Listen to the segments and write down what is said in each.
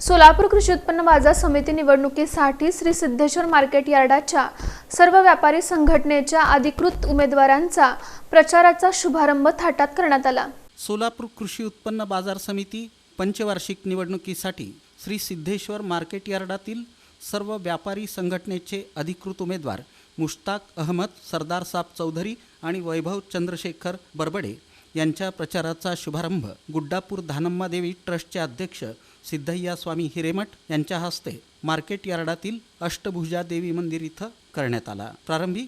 सोलापूर कृषी उत्पन्न बाजार समिती निवडणुकीसाठी श्री सिद्धेश्वर मार्केट यार्डाच्या सर्व व्यापारी संघटनेच्या अधिकृत उमेदवारांचा प्रचाराचा शुभारंभ थाटात करण्यात आला. सोलापूर कृषी उत्पन्न बाजार समिती पंचवार्षिक निवडणुकीसाठी श्री सिद्धेश्वर मार्केट यार्डातील सर्व व्यापारी संघटनेचे अधिकृत उमेदवार मुश्ताक अहमद सरदार साब चौधरी आणि वैभव चंद्रशेखर बरबडे यांच्या प्रचाराचा शुभारंभ गुड्डापूर धानम्मा देवी ट्रस्टचे अध्यक्ष सिद्धय्या स्वामी हिरेमठ यांच्या हस्ते मार्केट यार्डातील अष्टभुजा देवी मंदिर इथं करण्यात आला. प्रारंभी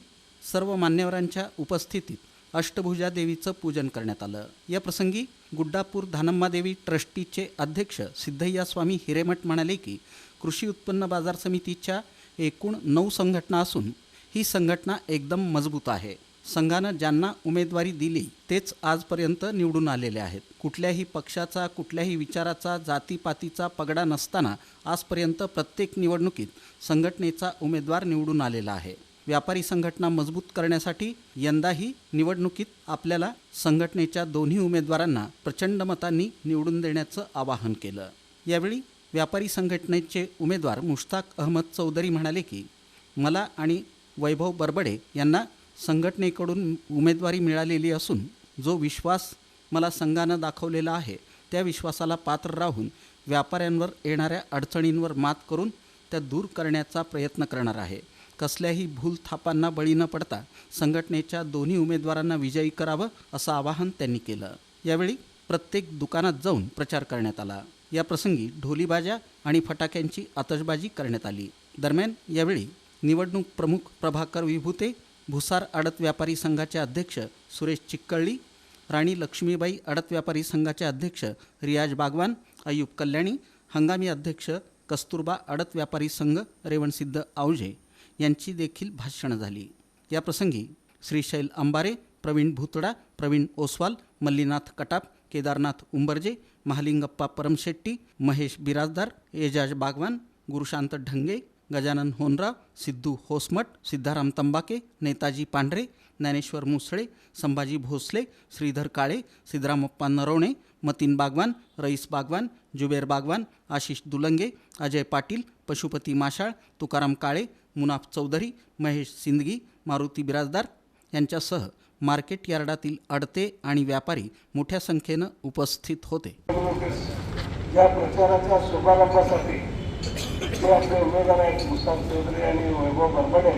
सर्व मान्यवरांच्या उपस्थितीत अष्टभुजा देवीचं पूजन करण्यात आलं. या प्रसंगी गुड्डापूर धानम्मा देवी ट्रस्टीचे अध्यक्ष सिद्धय्या स्वामी हिरेमठ म्हणाले की कृषी उत्पन्न बाजार समितीच्या एकूण नऊ संघटना असून ही संघटना एकदम मजबूत आहे. संघानं ज्यांना उमेदवारी दिली तेच आजपर्यंत निवडून आलेले आहेत. कुठल्याही पक्षाचा कुठल्याही विचाराचा जातीपातीचा पगडा नसताना आजपर्यंत प्रत्येक निवडणुकीत संघटनेचा उमेदवार निवडून आलेला आहे. व्यापारी संघटना मजबूत करण्यासाठी यंदाही निवडणुकीत आपल्याला संघटनेच्या दोन्ही उमेदवारांना प्रचंड मतांनी निवडून देण्याचं आवाहन केलं. यावेळी व्यापारी संघटनेचे उमेदवार मुश्ताक अहमद चौधरी म्हणाले की मला आणि वैभव बरबडे यांना संघटनेकडून उमेदवारी मिळालेली असून जो विश्वास मला संघानं दाखवलेला आहे त्या विश्वासाला पात्र राहून व्यापाऱ्यांवर येणाऱ्या अडचणींवर मात करून त्या दूर करण्याचा प्रयत्न करणार आहे. कसल्याही भूलथापांना बळी न पडता संघटनेच्या दोन्ही उमेदवारांना विजयी करावं असं आवाहन त्यांनी केलं. यावेळी प्रत्येक दुकानात जाऊन प्रचार करण्यात आला. या प्रसंगी ढोलीबाजा आणि फटाक्यांची आतषबाजी करण्यात आली. दरम्यान यावेळी निवडणूक प्रमुख प्रभाकर विभूते भुसार आडत व्यापारी संघाचे अध्यक्ष सुरेश चिक्कळी राणी लक्ष्मीबाई आडत व्यापारी संघाचे अध्यक्ष रियाज बागवान अयूब कल्याणी हंगामी अध्यक्ष कस्तुरबा आडत व्यापारी संघ रेवणसिद्ध आवजे यांची देखील भाषणं झाली. याप्रसंगी श्रीशैल अंबारे प्रवीण भुतडा प्रवीण ओसवाल मल्लीनाथ कटाप केदारनाथ उंबरजे महालिंगप्पा परमशेट्टी महेश बिराजदार एजाज बागवान गुरुशांत ढंगे गजानन होनराव सिद्धू होसमठ सिद्धाराम तंबाके नेताजी पांढरे ज्ञानेश्वर मुसळे संभाजी भोसले श्रीधर काळे सिद्धरामप्पा नरवणे मतीन बागवान रईस बागवान जुबेर बागवान आशिष दुलंगे अजय पाटील पशुपती माशाळ तुकाराम काळे मुनाफ चौधरी महेश सिंदगी मारुती बिराजदार यांच्यासह मार्केट यार्डातील अडते आणि व्यापारी मोठ्या संख्येनं उपस्थित होते. या प्रचाराच्या शुभारंभासाठी जे आपले उमेदवार आहेत मुस्ताक चौधरी आणि वैभव बरबडे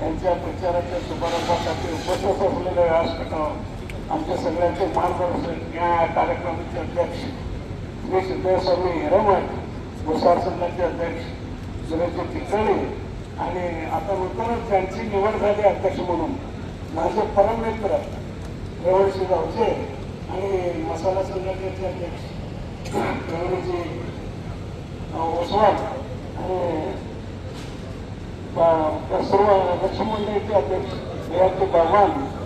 यांच्या प्रचाराच्या शुभारंभासाठी उपस्थित असलेले व्यासपीठावर आमच्या सगळ्यांचे मार्गदर्शक या कार्यक्रमाचे अध्यक्ष श्री सिद्धेश्वरी हिरमठ भुसार संघाचे अध्यक्ष सुरेश ठिकाणी आणि आता नूतनच त्यांची निवड झाली अध्यक्ष म्हणून. माझे परम मित्र रेवणशी गावचे आणि मसाला संघटनेचे अध्यक्ष प्रवीणजी ओसवाल Почему, почему не идет, я туда ванну?